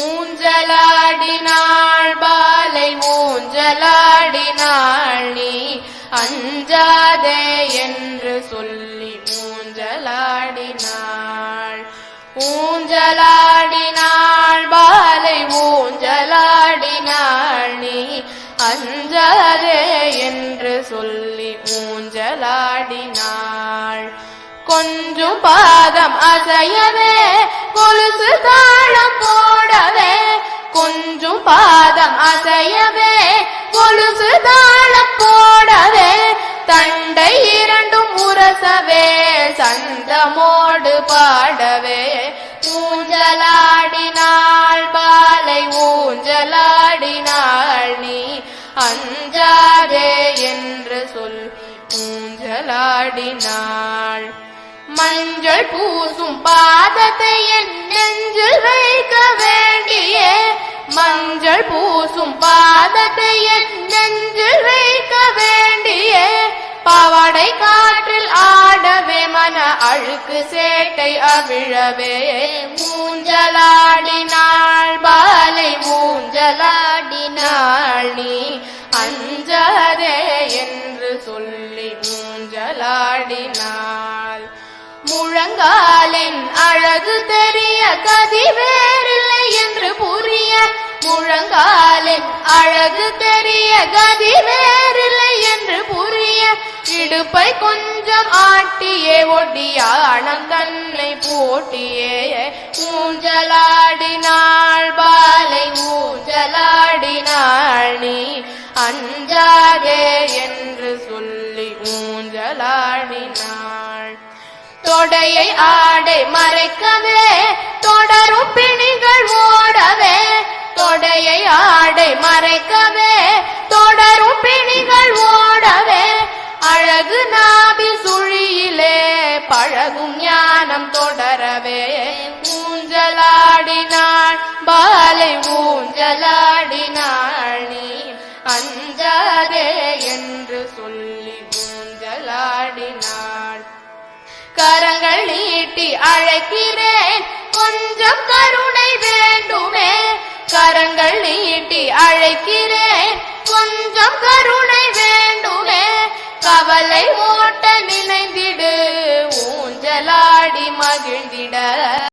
ஊஞ்சலாடினாள் பாலை ஊஞ்சலாடினாள் நீ அஞ்சாதே என்று சொல்லி ஊஞ்சலாடினாள் ஊஞ்சலாடினாள் பாலை ஊஞ்சலாடினாள் நீ அஞ்சாதே என்று சொல்லி ஊஞ்சலாடினாள் கொஞ்சம் பாதம் அசையவே கொலுசு தாளம் போடவே கொஞ்சம் பாதம் அசையவே கொலுசு தாழ போடவே தண்டை இரண்டும் உரசவே சந்தமோடு பாடவே. ஊஞ்சலாடினாள் பாலை ஊஞ்சலாடினாள் நீ அஞ்சாதே என்று சொல். ஊஞ்சலாடினாள் மஞ்சள் பூசும் பாதத்தை என் நெஞ்சில் மஞ்சள் பூசும் பாதத்தை என் நெஞ்சில் வைக்க வேண்டிய பாவாடை காற்றில் ஆடவே மன அழுக்கு சேட்டை அவிழவே. மூஞ்சலாடினாள் பாலை மூஞ்சலாடினாள் நீ அஞ்சாதே என்று சொல்லி மூஞ்சலாடினாள். முழங்காலின் அழகு தெரிய கதிவே முழங்காலே அழகு தெரிய கதி வேறில்லை என்று புரிய இடுப்பை கொஞ்சம் ஆட்டியே ஒடியானம் தன்னை போட்டியே. ஊஞ்சலாடினாள் பாலை ஊஞ்சலாடினாள் நீ அஞ்சாதே என்று சொல்லி ஊஞ்சலாடினாள். தொடையை ஆடை மறைக்கவே தொடரும் பிணி மறைக்கவே தொடரும் பிணிகள் ஓடவே. அழகு நாபி சுழியிலே பழகும் ஞானம் தொடரவே. ஊஞ்சலாடினாள் பாலை ஊஞ்சலாடினாள் நீ. அஞ்சாதே என்று சொல்லி ஊஞ்சலாடினாள். கரங்கள் நீட்டி அழைக்கிறேன் கொஞ்சம் கருணை வேண்டுமே. கரங்கள் நீட்டி அழைக்கிறேன் கொஞ்சம் கருணை வேண்டுமே. கவலை ஓட்ட நினைந்திடு. ஊஞ்சலாடி மகிழ்ந்திட.